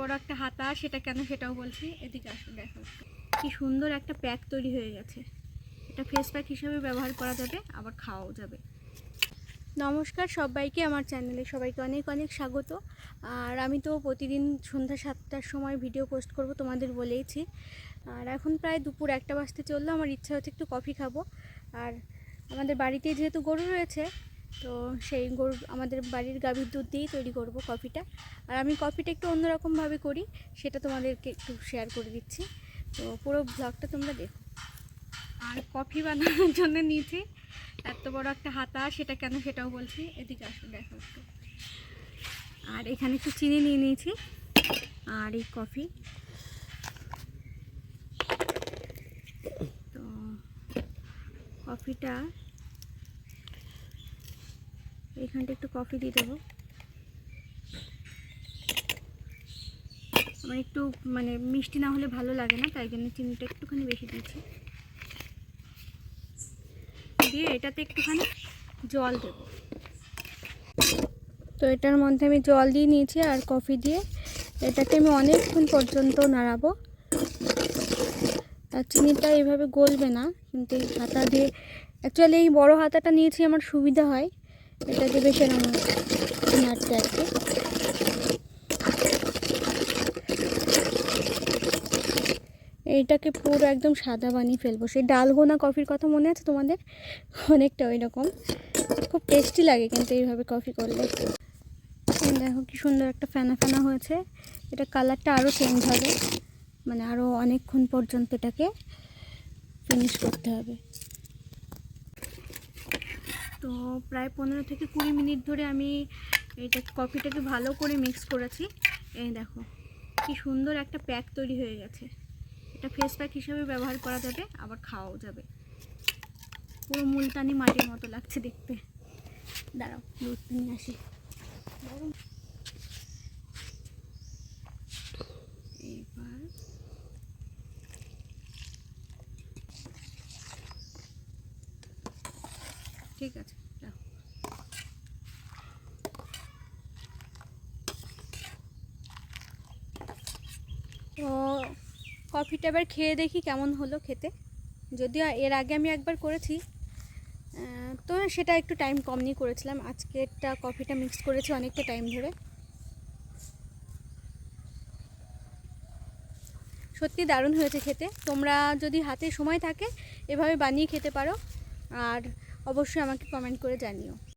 বড় একটা হাতা, সেটা কেন সেটাও বলছি। এদিকে আসুন দেখো। কি সুন্দর একটা প্যাক তৈরি হয়ে গেছে। এটা ফেস প্যাক হিসেবে ব্যবহার করা যাবে, আবার খাওয়াও যাবে। নমস্কার সবাইকে আমার চ্যানেলে সবাইকে অনেক অনেক স্বাগত। আর আমি তো প্রতিদিন সন্ধ্যা সাতটার সময় ভিডিও পোস্ট করব তোমাদের বলেইছি। আর এখন প্রায় দুপুর একটা বাজতে চলল, আমার ইচ্ছা হচ্ছে একটু কফি খাব। আর আমাদের বাড়িতে যেহেতু গরু রয়েছে তো সেই গরু আমাদের বাড়ির গাভীর দুধ দিয়েই তৈরি করব কফিটা। আর আমি কফিটা একটু অন্যরকমভাবে করি, সেটা তোমাদেরকে একটু শেয়ার করে দিচ্ছি। তো পুরো ব্লগটা তোমরা দেখো। আর কফি বানানোর জন্য নিয়েছি এত বড় একটা হাতা, সেটা কেন সেটাও বলছি, এদিকে আসো, দেখো একটু। আর এখানে একটু চিনি নিয়ে নিয়েছি, আর এই কফি। তো কফিটা এইখানটা একটু কফি দিয়ে দেবো। আমার একটু মানে মিষ্টি না হলে ভালো লাগে না, তাই জন্য চিনিটা একটুখানি বেশি দিয়েছি। দিয়ে এটাতে একটুখানি জল দেব। তো এটার মধ্যে আমি জল দিয়ে নিয়েছি আর কফি দিয়ে। এটাকে আমি অনেকক্ষণ পর্যন্ত নাড়াবো। আর চিনিটা এইভাবে গলবে না, কিন্তু এই হাতা দিয়ে অ্যাকচুয়ালি এই বড় হাতাটা নিয়েছি আমার সুবিধা হয়। এটা দিয়ে বেশি নাড়তে আর এইটাকে পুরো একদম সাদা বানিয়ে ফেলব। সেই ডালগোনা কফির কথা মনে আছে তোমাদের? অনেকটা ওই রকম খুব টেস্টি লাগে কিন্তু এইভাবে কফি করলে। দেখো কি সুন্দর একটা ফেনা ফেনা হয়েছে। এটা কালারটা আরও চেঞ্জ হবে। মানে আরও অনেকক্ষণ পর্যন্ত এটাকে ফিনিশ করতে হবে। তো প্রায় পনেরো থেকে কুড়ি মিনিট ধরে আমি এটা কফিটাকে ভালো করে মিক্স করেছি। এই দেখো, কি সুন্দর একটা প্যাক তৈরি হয়ে গেছে। এটা ফেস প্যাক হিসেবে ব্যবহার করা যাবে, আবার খাওয়াও যাবে। পুরো মুলতানি মাটির মতো লাগছে দেখতে। দাঁড়াও, দুধ নিয়ে আসি এবার ঠিক আছে। তো কফিটা এবার খেয়ে দেখি কেমন হলো খেতে। যদিও এর আগে আমি একবার করেছি তো সেটা একটু টাইম কম নিয়ে করেছিলাম। আজকেরটা কফিটা মিক্স করেছি অনেকটা টাইম ধরে। সত্যি দারুণ হয়েছে খেতে। তোমরা যদি হাতে সময় থাকে, এভাবে বানিয়ে খেতে পারো। আর অবশ্যই আমাকে কমেন্ট করে জানিও।